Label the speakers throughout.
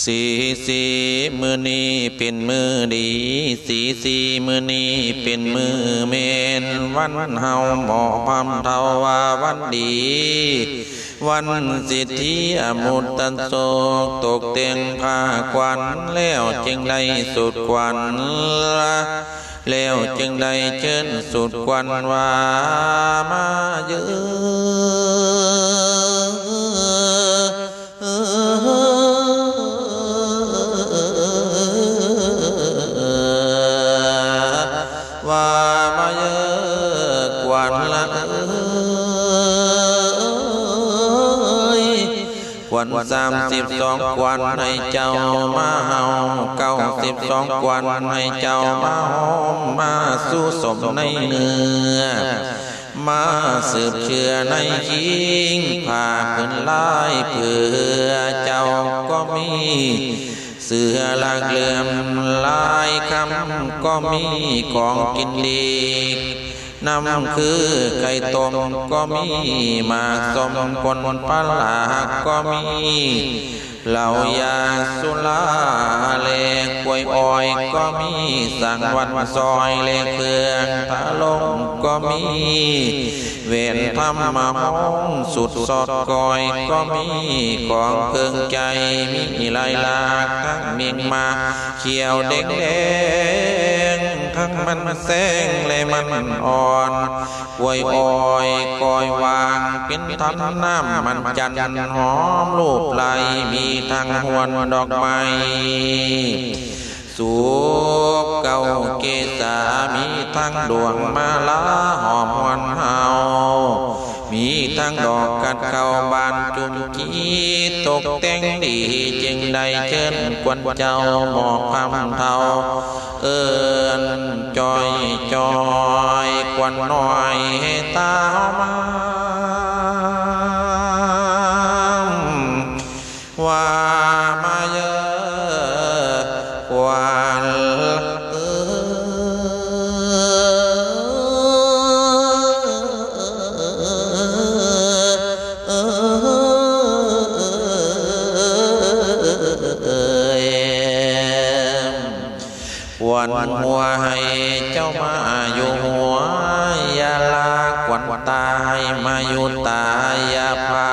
Speaker 1: สีสีมือนี้เป็นมือดี สีสีมือนี้เป็นมือเมน วันวันเฮาหมอพำเทาว่าวันดี วันสิทธิอมุตตันโศกตกเตียงผ้าควันแล้วจึงได้สุดควันละแล้วจึงได้เชิญสุดควันว่ามาเยอะ วันสามสิบสองวันให้เจ้ามาเฮาเก้าสิบสองวันให้เจ้ามาหอมมาสู้สมในเนื้อมาสืบเชื่อในคิงผ่าพื้นลายเพื่อเจ้าก็มีเสือลากเลื่อมลายคำก็มีของกินดี น้ำคือไก่ต้มก็มีมากสมปนปลาหลากก็มีเหล่ายาสุราเลกกลวยอ้อยก็มีสังวันซอยเลกเครื่องตาลงก็มี เวนธรรมมาห้องสุดสอดกอยก็มีของเพิงใจมีลายลากทั้งเมียงมาเขียวแดงแด งทั้งมันแสงเลยมันอ่อนกวยอ่อยกอยวางเป็นทันน้ำมันจันทร์หอมลูบไหลมีทั้งหวนดอกไม้สูบเก่าเกษามีทั้งดวงมาลาหอมหวนเฮา มีทั้งดอกกัดเข้าบานจุมกีตกแต่งดีจึงได้เชิญกวนเจ้าหมอกพำเทาเอิญจอยจอยกวนหน่อยให้ตามา วนหัวให้เจ้ามาอยู่หัวยาลาควันตายมาอยู่ตายาพา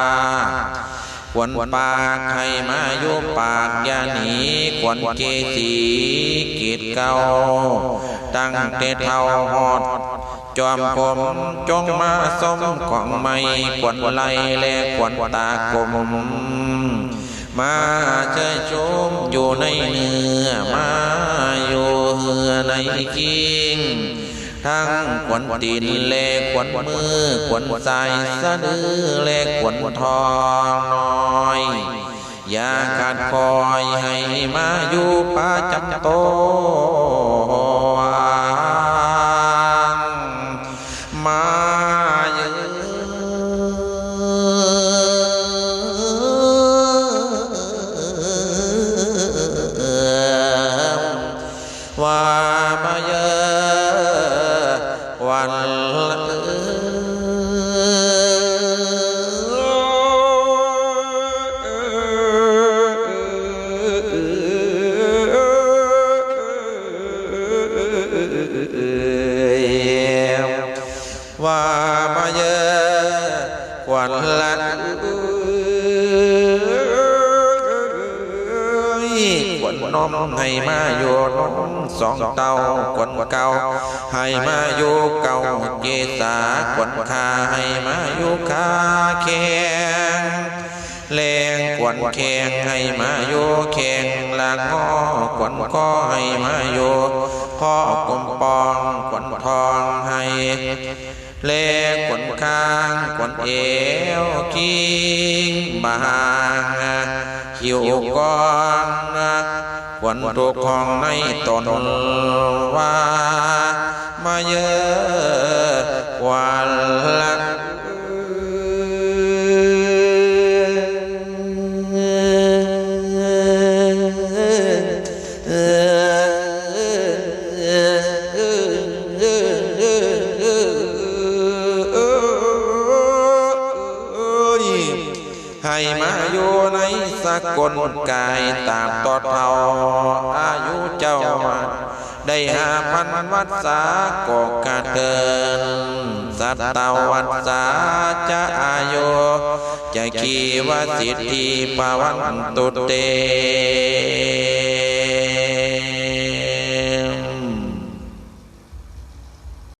Speaker 1: ควนปากให้มาอยู่ปากยาหนีควนเกสีกีดเก่าตั้งแต่เท่าหอดจอมผมจงมาสมของไม่ควนไหลและควนตากลมมาเชยชมอยู่ในเนื้อมา หือในคิง ทั้งขวนตีนเล็กขวนมือขวนใจสะดือเล็กขวนทองน้อยอย่าขาดคอยให้มาอยู่ป่าจำโตม น้อมให้มาอยู่น้องสองเต้ากวนเก่าให้มาอยู่เก่าเกษากวนคาให้มาอยู่คาแข็งแรงกวนแข็งให้มาอยู่แข็งลางงอกวนก็ให้มาอยู่พ่อกลมปองกวนทองให้เลขวนข้างขวนเอวกิ้งบางคิวกอง วนทุกของในตนว่ามาเยอะกว่าละให้มาอยู่ กลกายตามตอดเท่าอายุเจ้า ได้หาพันวัดสาก็กระเดิน สัตตวัดสาจะอายุจะขีวสิทธิปวันตุเต